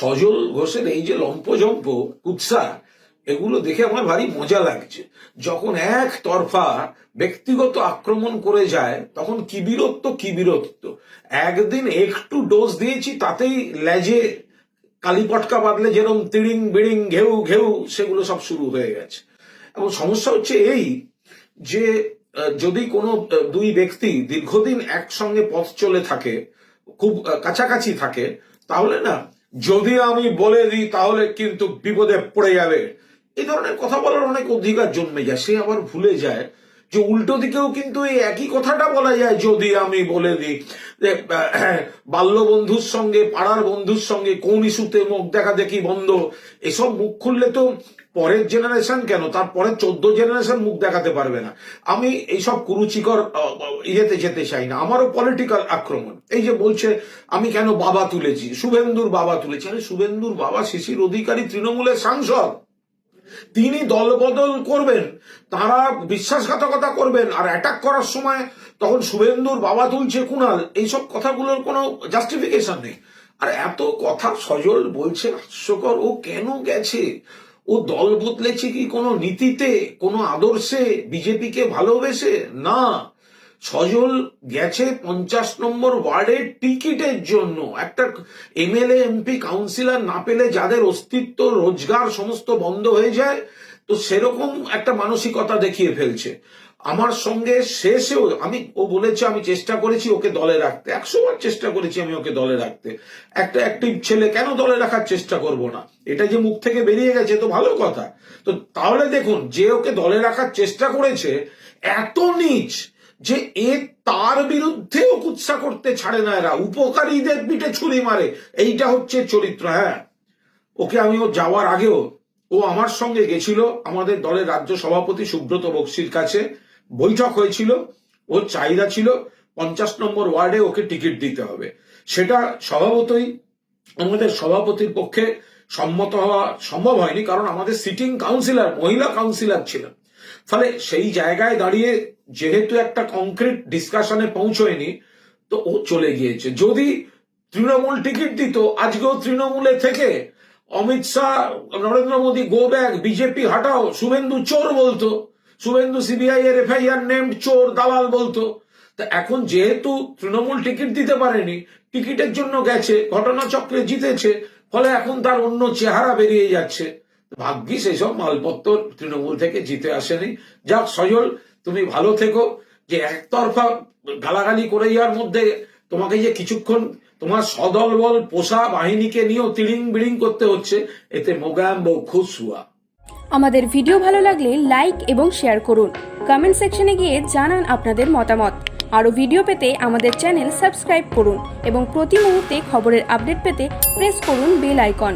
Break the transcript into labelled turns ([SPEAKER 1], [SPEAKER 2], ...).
[SPEAKER 1] সজল ঘোষের এই যে লম্পজম্প, কুৎসা, এগুলো দেখে আমার ভারী মজা লাগছে। যখন এক তরফা ব্যক্তিগত আক্রমণ করে যায়, তখন কি বীরত্ব কি বীরত্ব? একদিন একটু ডোজ দিয়েছি, তাতেই লেজে কালীপটকা বাঁধলে যেরকম তিড়িং বিড়িং ঘেউ ঘেউ, সেগুলো সব শুরু হয়ে গেছে। এবং সমস্যা হচ্ছে এই যে যদি কোনো দুই ব্যক্তি দীর্ঘদিন একসঙ্গে পথ চলে থাকে, খুব কাছাকাছি থাকে, তাহলে না যদি আমি বলে দিই, তাহলে কিন্তু বিপদে পড়ে যাবে। এই ধরনের কথা বলার অনেক অধিকার জন্মে যায়, সে আবার ভুলে যায়। যে উল্টো দিকেও কিন্তু এই একই কথাটা বলা যায়, যদি আমি বলে দিই যে বাল্য বন্ধুর সঙ্গে, পাড়ার বন্ধুর সঙ্গে কোন ইস্যুতে মুখ দেখা দেখি বন্ধ, এসব মুখ খুললে তো পরের জেনারেশন কেন? তার পরের চোদ্দ জেনারেশন মুখ দেখাতে পারবে না। আমি এইসব কুরুচিকর ইয়েতে যেতে চাই না। আমারও পলিটিক্যাল আক্রমণ। এই যে বলছে, আমি কেন বাবা তুলেছি? শুভেন্দুর বাবা তুলেছি। আরে শুভেন্দুর বাবা শিশির অধিকারী, তৃণমূলের সাংসদ। তিনি দলবদল করবেন, তারা বিশ্বাসঘাতকতা করবেন আর অ্যাটাক করার সময় তখন শুভেন্দুর বাবা তুলছে কুণাল। এইসব কথাগুলোর কোনো জাস্টিফিকেশন নেই। আর এত কথা সজল বলছে, হাস্যকর। ও কেন গেছে? ও দল বদলেছে কি কোনো নীতিতে, কোনো আদর্শে? বিজেপিকে ভালোবেসে? না। সজল গেছে পঞ্চাশ নম্বর ওয়ার্ডের টিকিটের জন্য। একটা এমএলএ, এমপি, কাউন্সিলর না পেলে যাদের অস্তিত্ব, রোজগার সমস্ত বন্ধ হয়ে যায়, তো সেরকম একটা মানসিকতা দেখিয়ে ফেলছে। আমার সঙ্গে শেষেও আমি, ও বলেছে, আমি চেষ্টা করেছি ওকে দলে রাখতে। একশো বার চেষ্টা করেছি আমি ওকে দলে রাখতে। একটা অ্যাক্টিভ ছেলে কেন দলে রাখার চেষ্টা করব না? এটা যে মুখ থেকে বেরিয়ে গেছে তো ভালো কথা। তো তাহলে দেখুন, যে ওকে দলে রাখার চেষ্টা করেছে, এত নিচ যে এ তার বিরুদ্ধেও কুৎসা করতে ছাড়ে না এরা। উপকারীদের পিঠে ছুরি মারে। এইটা হচ্ছে চরিত্র হ্যাঁ। ওকে আমি ও যাওয়ার আগেও ও আমার সঙ্গে গেছিল আমাদের দলের রাজ্য সভাপতি সুব্রত বক্সির কাছে। বৈঠক হয়েছিল, ওর চাহিদা ছিল পঞ্চাশ নম্বর ওয়ার্ডে ওকে টিকিট দিতে হবে। সেটা স্বভাবতই আমাদের সভাপতির পক্ষে সম্মত হওয়া সম্ভব হয়নি, কারণ আমাদের সিটিং কাউন্সিলর মহিলা কাউন্সিলর ছিলেন। ফলে সেই জায়গায় দাঁড়িয়ে যেহেতু একটা কংক্রিট ডিসকাশনে পৌঁছয়নি, তো ও চলে গিয়েছে। যদি তৃণমূল টিকিট দিত, আজকেও তৃণমূলে থেকে Amit Shah, Narendra Modi go back BJP হাটাও, Suvendu চোর বলতো, শুভেন্দু সিবিআই এর এফআইআর নেম চোর, দালাল বলতো, তা এখন যেহেতু তৃণমূল টিকিট দিতে পারেনি, টিকিটের জন্য গেছে, ঘটনাচক্রে জিতেছে, ফলে এখন তার অন্য চেহারা বেরিয়ে যাচ্ছে। ভাগ্যিস এসব মালপত্র তৃণমূল থেকে জিতে আসেনি। যাক, সজল, তুমি ভালো থেকো। যে একতরফা গালাগালি করে যাওয়ার মধ্যে তোমাকে যে কিছুক্ষণ তোমার সদল বল পোষা বাহিনীকে নিয়েও তিড়িং বিড়িং করতে হচ্ছে, এতে মোগাম বউ খুশ হুয়া
[SPEAKER 2] আমাদের ভিডিও ভালো লাগলে লাইক এবং শেয়ার করুন। কমেন্ট সেকশনে গিয়ে জানান আপনাদের মতামত। আরও ভিডিও পেতে আমাদের চ্যানেল সাবস্ক্রাইব করুন এবং প্রতি মুহূর্তে খবরের আপডেট পেতে প্রেস করুন বেল আইকন।